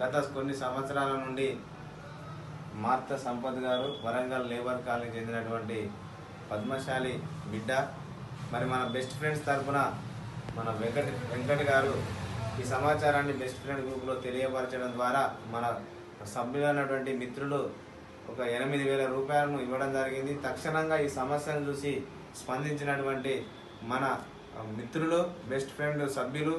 గత కొన్ని సంవత్సరాల నుండి మార్త సంపత్ గారు వరంగల్ లేబర్ కాలనీ చెందినటువంటి పద్మశాలి బిడ్డ మరి మన బెస్ట్ ఫ్రెండ్స్ తరఫున మన వెంకట వెంకట్ గారు ఈ సమాచారాన్ని బెస్ట్ ఫ్రెండ్ గ్రూప్లో తెలియపరచడం ద్వారా మన సభ్యులైనటువంటి మిత్రులు ఒక ఎనిమిది వేల రూపాయలను ఇవ్వడం జరిగింది. తక్షణంగా ఈ సమస్యను చూసి స్పందించినటువంటి మన మిత్రులు బెస్ట్ ఫ్రెండ్ సభ్యులు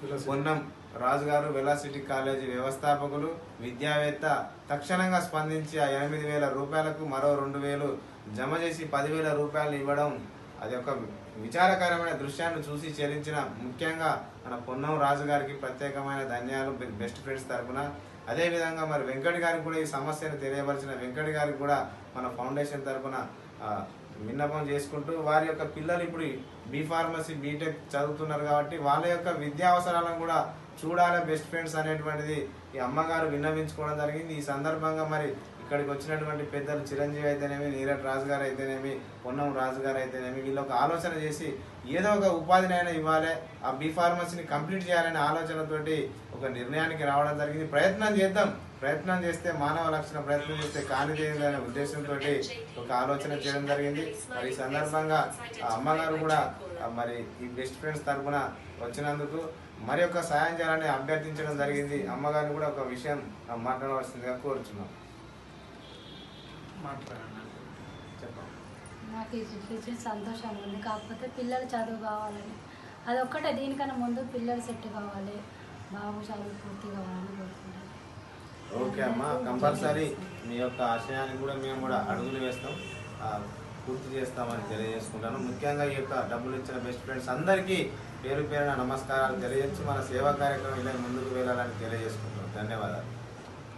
పొన్నం రాజు గారు వెలాసిటీ కాలేజీ వ్యవస్థాపకులు విద్యావేత్త తక్షణంగా స్పందించి ఆ ఎనిమిది వేల రూపాయలకు మరో రెండు వేలు జమ చేసి పదివేల రూపాయలు ఇవ్వడం అది ఒక విచారకరమైన దృశ్యాన్ని చూసి చెల్లించిన ముఖ్యంగా మన పొన్నం రాజు గారికి ప్రత్యేకమైన ధన్యాలు బెస్ట్ ఫ్రెండ్స్ తరఫున అదేవిధంగా మరి వెంకట్ గారికి కూడా ఈ సమస్యను తెలియపరిచిన వెంకట్ గారికి కూడా మన ఫౌండేషన్ తరఫున విన్నపం చేసుకుంటూ వారి యొక్క పిల్లలు ఇప్పుడు బీ ఫార్మసీ బీటెక్ చదువుతున్నారు కాబట్టి వాళ్ళ యొక్క విద్యా అవసరాలను కూడా చూడాలి. బెస్ట్ ఫ్రెండ్స్ అనేటువంటిది ఈ అమ్మగారు విన్నవించుకోవడం జరిగింది. ఈ సందర్భంగా మరి ఇక్కడికి వచ్చినటువంటి పెద్దలు చిరంజీవి అయితేనేమి నీరజ్ రాజు గారు అయితేనేమి పొన్నం రాజు గారు అయితేనేమి వీళ్ళు ఒక ఆలోచన చేసి ఏదో ఒక ఉపాధినైనా ఇవ్వాలి ఆ బీ ఫార్మసీని కంప్లీట్ చేయాలనే ఆలోచనతోటి ఒక నిర్ణయానికి రావడం జరిగింది. ప్రయత్నం చేద్దాం. ప్రయత్నం చేస్తే మానవ లక్షణ ప్రయత్నం చేస్తే కానిదేది అనే ఉద్దేశంతో ఒక ఆలోచన చేయడం జరిగింది. మరి ఈ సందర్భంగా ఆ అమ్మగారు కూడా మరి ఈ బెస్ట్ ఫ్రెండ్స్ తరఫున వచ్చినందుకు మరి యొక్క సాయం చేయాలని అభ్యర్థించడం జరిగింది. అమ్మగారిని కూడా ఒక విషయం మాట్లాడవలసిందిగా కోరుచున్నాం. చెప్పండి నాకు ఈ సిచ్యువేషన్ సంతోషంగా ఉంది. కాకపోతే పిల్లలు చదువు కావాలని అదొక్కటే. దీనికన్నా ముందు పిల్లలు సెట్ కావాలి. బాబు చదువు పూర్తి కావాలని కోరుకుంటాను ఓకే అమ్మా. కంపల్సరీ మీ యొక్క ఆశయాన్ని కూడా మేము కూడా అడుగులు వేస్తాం. ఆ, పూర్తి చేస్తామని తెలియజేసుకుంటాను. ముఖ్యంగా ఈ యొక్క డబ్బులు ఇచ్చిన బెస్ట్ ఫ్రెండ్స్ అందరికీ పేరు పేరున నమస్కారాలు తెలియజేసి మన సేవా కార్యక్రమం ఇలా ముందుకు వెళ్ళాలని తెలియజేసుకుంటాం ధన్యవాదాలు.